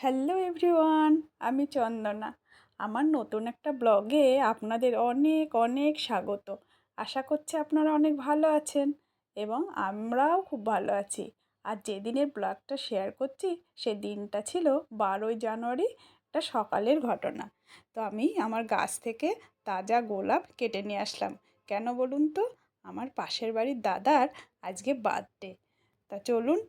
Hello everyone আমি চন্দনা। আমার নতুন একটা ব্লগে আপনাদের অনেক অনেক স্বাগত। আশা করছি আপনারা অনেক ভালো আছেন এবং আমরাও খুব ভালো আছি। আর যেদিনের ব্লগটা শেয়ার করছি, সে দিনটা ছিল বারোই জানুয়ারি, একটা সকালের ঘটনা। তো আমি আমার গাছ থেকে তাজা গোলাপ কেটে নিয়ে আসলাম। কেন বলুন তো? আমার পাশের বাড়ির দাদার আজকে বার্থডে তা চলুন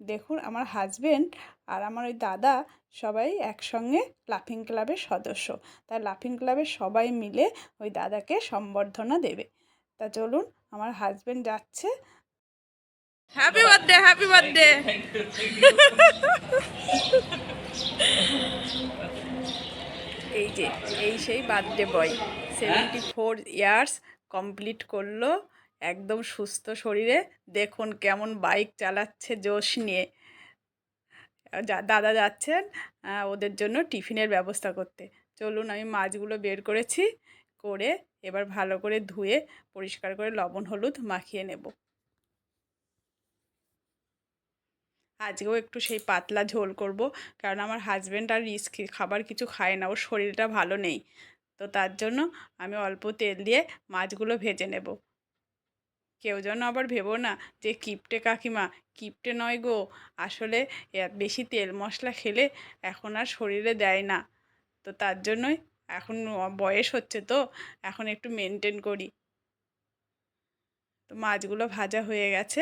দেখুন আমার হাজবেন্ড আর আমার ওই দাদা সবাই একসঙ্গে লাফিং ক্লাবের সদস্য। তাই লাফিং ক্লাবের সবাই মিলে ওই দাদাকে সম্বর্ধনা দেবে। তা চলুন আমার হাজবেন্ড যাচ্ছে। হ্যাপি বার্থডে হ্যাপি বার্থডে এই যে এই সেই birthday boy seventy four years complete করল। একদম সুস্থ শরীরে। দেখুন কেমন বাইক চালাচ্ছে জোশ নিয়ে। দাদা যাচ্ছেন ওদের জন্য টিফিনের ব্যবস্থা করতে। চলুন আমি মাছগুলো বের করেছি, করে এবার ভালো করে ধুয়ে, পরিষ্কার করে লবণ, হলুদ মাখিয়ে নেব। আজকেও একটু সেই পাতলা ঝোল করব, কারণ আমার হাজব্যান্ড আর রিস্ক খাবার কিছু খায় না, ওর শরীরটা ভালো নেই। তো তার জন্য আমি অল্প তেল দিয়ে মাছগুলো ভেজে নেব। কেউ যেন আবার ভেবো না যে কিপটে কাকিমা, কিপটে নয় গো। আসলে বেশি তেল মশলা খেলে এখন আর শরীরে দেয় না। তো তার জন্যই এখন বয়স হচ্ছে তো, এখন একটু মেনটেন করি। তো মাছগুলো ভাজা হয়ে গেছে।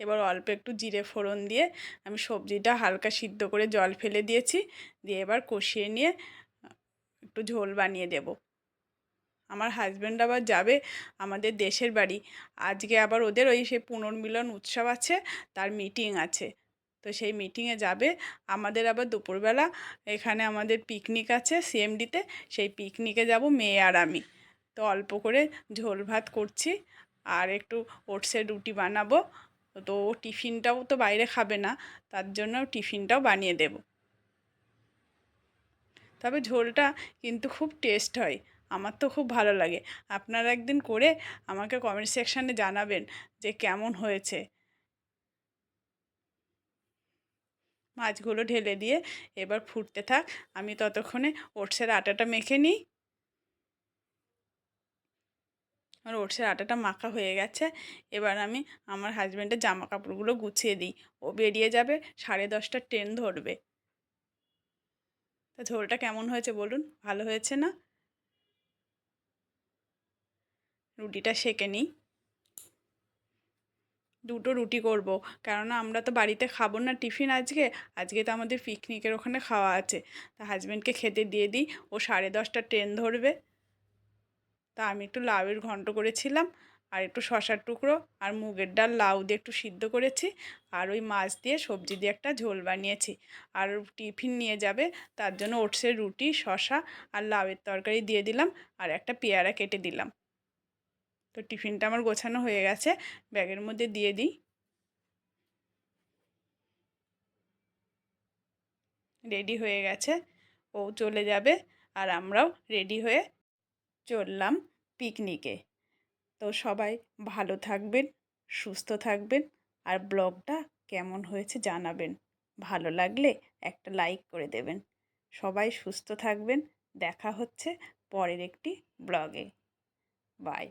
এবার অল্প একটু জিরে ফোড়ন দিয়ে আমি সবজিটা হালকা সিদ্ধ করে জল ফেলে দিয়েছি। দিয়ে এবার কষিয়ে নিয়ে একটু ঝোল বানিয়ে দেবো। আমার হাজব্যান্ড আবার যাবে আমাদের দেশের বাড়ি। আজকে আবার ওদের ওই সে পুনর্মিলন উৎসব আছে, তার মিটিং আছে। তো সেই মিটিংয়ে যাবে। আমাদের আবার দুপুরবেলা এখানে আমাদের পিকনিক আছে সিএমডিতে সেই পিকনিকে যাব মেয়ে আর আমি। তো অল্প করে ঝোল ভাত করছি আর একটু ওটসের রুটি বানাবো। তো ও টিফিনটাও তো বাইরে খাবে না, তার জন্য টিফিনটাও বানিয়ে দেব। তবে ঝোলটা কিন্তু খুব টেস্ট হয়। আমার তো খুব ভালো লাগে। আপনারা একদিন করে আমাকে কমেন্ট সেকশানে জানাবেন যে কেমন হয়েছে। মাছগুলো ঢেলে দিয়ে এবার ফুটতে থাক। আমি ততক্ষণে ওটসের আটাটা মেখে নিই। আমার ওটসের আটাটা মাখা হয়ে গেছে। এবার আমি আমার হাজব্যান্ডের জামা কাপড়গুলো গুছিয়ে দিই। ও বেরিয়ে যাবে, সাড়ে দশটার ট্রেন ধরবে। তা ঝোলটা কেমন হয়েছে বলুন? ভালো হয়েছে না? রুটিটা সেঁকে নিই। দুটো রুটি করব। কেননা আমরা তো বাড়িতে খাব না টিফিন আজকে। আজকে তো আমাদের পিকনিকের ওখানে খাওয়া আছে। তা হাজব্যান্ডকে খেতে দিয়ে দিই। ও সাড়ে দশটা ট্রেন ধরবে। তা আমি একটু লাউয়ের ঘন্ট করেছিলাম। আর একটু শশার টুকরো আর মুগের ডাল লাউ দিয়ে একটু সিদ্ধ করেছি। আর ওই মাছ দিয়ে সবজি দিয়ে একটা ঝোল বানিয়েছি। আর টিফিন নিয়ে যাবে। তার জন্য ওটসের রুটি, শশা আর লাউয়ের তরকারি দিয়ে দিলাম। আর একটা পেয়ারা কেটে দিলাম। তো টিফিনটা আমার গোছানো হয়ে গেছে, ব্যাগের মধ্যে দিয়ে দিই। রেডি হয়ে গেছে, ও চলে যাবে আর আমরাও রেডি হয়ে চললাম পিকনিকে। তো সবাই ভালো থাকবেন, সুস্থ থাকবেন আর ব্লগটা কেমন হয়েছে জানাবেন। ভালো লাগলে একটা লাইক করে দেবেন। সবাই সুস্থ থাকবেন, দেখা হচ্ছে পরের একটি ব্লগে। বাই।